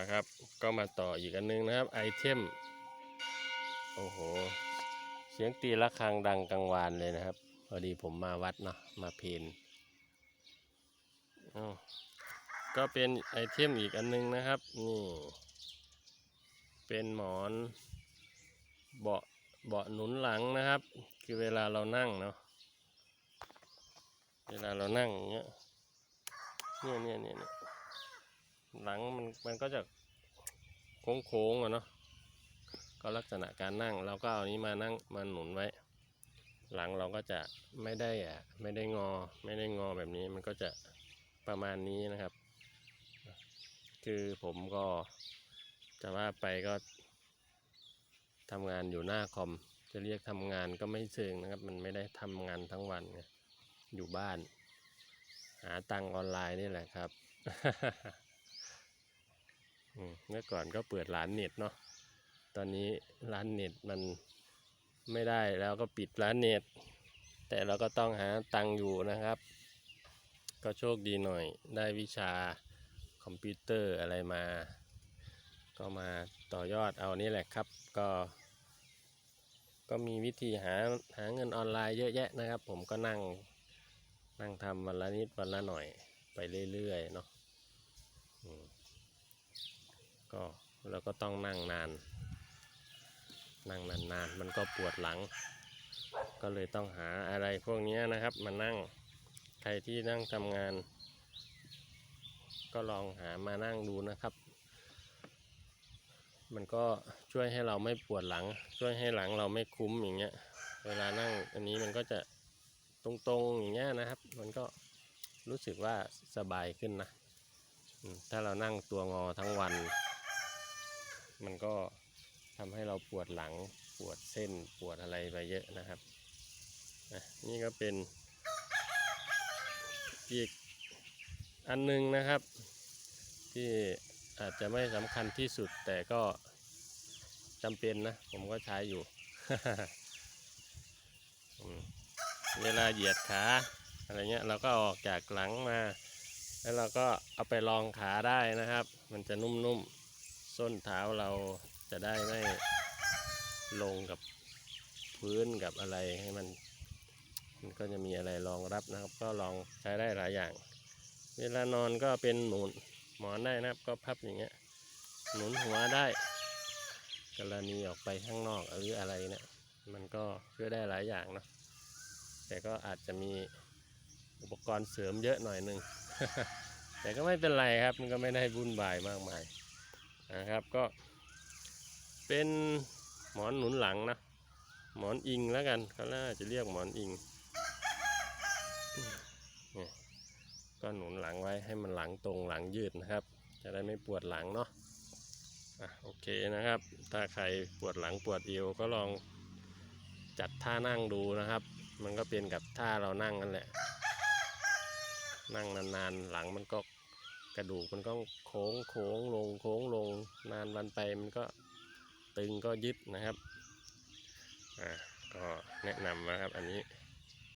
ะครับ ก็มาต่ออีกอันนึงนะครับไอเทมโอ้โห เสียงตีระฆังดังกังวานเลยนะครับ พอดีผมมาวัดเนาะมาเพนก็เป็นไอเทมอีกอันนึงนะครับ นี่ เป็นหมอนเบาะเบาะหนุนหลังนะครับ คือเวลาเรานั่งเนาะเวลาเรานั่งอย่างเงี้ยเนี่ยเนี่ยเนี่ยเนี่ย หลังมันมันก็จะโค้งโค้งๆอะเนาะก็ลักษณะการนั่งเราก็เอานี้มานั่งมาหนุนไว้ หลังเราก็จะไม่ได้อะไม่ได้งอไม่ได้งอแบบนี้มันก็จะประมาณนี้นะครับ คือผมก็จะว่าไปก็ทำงานอยู่หน้าคอมจะเรียกทำงานก็ไม่เชิงนะครับ มันไม่ได้ทำงานทั้งวันอยู่บ้าน หาตังค์ออนไลน์นี่แหละครับ เมื่อก่อนก็เปิดร้านเน็ตเนาะ ตอนนี้ร้านเน็ตมันไม่ได้แล้วก็ปิดร้านเน็ต แต่เราก็ต้องหาตังค์อยู่นะครับ ก็โชคดีหน่อยได้วิชาคอมพิวเตอร์อะไรมา ก็มาต่อยอดเอานี่แหละครับ ก็ ก็มีวิธีหาหาเงินออนไลน์เยอะแยะนะครับ ผมก็นั่งนั่งทำวันละนิดวันละหน่อยไปเรื่อยๆเนาะอืม เราก็ต้องนั่งนาน นั่งนานๆมันก็ปวดหลัง ก็เลยต้องหาอะไรพวกนี้นะครับ มานั่งใครที่นั่งทำงาน ก็ลองหามานั่งดูนะครับ มันก็ช่วยให้เราไม่ปวดหลัง ช่วยให้หลังเราไม่คุ้มอย่างเงี้ย เวลานั่งอันนี้มันก็จะตรงๆอย่างเงี้ยนะครับ มันก็รู้สึกว่าสบายขึ้นนะ ถ้าเรานั่งตัวงอทั้งวัน มันก็ทำให้เราปวดหลังปวดเส้นปวดอะไรไปเยอะนะครับอะนี่ก็เป็นอีกอันหนึงนะครับ ที่อาจจะไม่สำคัญที่สุดแต่ก็จำเป็นนะผมก็ใช้อยู่ เวลาเหยียดขาอะไรเงี้ยเราก็อออกจากหลังมา แล้วเราก็เอาไปรองขาได้นะครับ มันจะนุ่มๆ ส้นเท้าเราจะได้ไม่ลงกับพื้นกับอะไรให้มัน มันก็จะมีอะไรรองรับนะครับ ก็ลองใช้ได้หลายอย่าง เวลานอนก็เป็นหนุนหมอนได้นะครับ ก็พับอย่างเงี้ยหนุนหัวได้ กรณีออกไปข้างนอกหรืออะไรเนี่ยมันก็ช่วยได้หลายอย่างเนอะแต่ก็อาจจะมีอุปกรณ์เสริมเยอะหน่อยหนึ่งแต่ก็ไม่เป็นไรครับ มันก็ไม่ได้วุ่นวายมากมาย นะครับก็เป็นหมอนหนุนหลังนะหมอนอิงแล้วกันเขาน่าจะเรียกหมอนอิงก็หนุนหลังไว้ให้มันหลังตรงหลังยืดนะครับ จะได้ไม่ปวดหลังเนาะอะโอเคนะครับ ถ้าใครปวดหลังปวดเอวก็ลองจัดท่านั่งดูนะครับ มันก็เป็นกับท่าเรานั่งนั่นแหละ นั่งนานๆหลังมันก็ กระดูกมันก็โค้งโค้งลงโค้งลงนานวันไปมันก็ตึงก็ยึดนะครับอ่าก็แนะนำนะครับอันนี้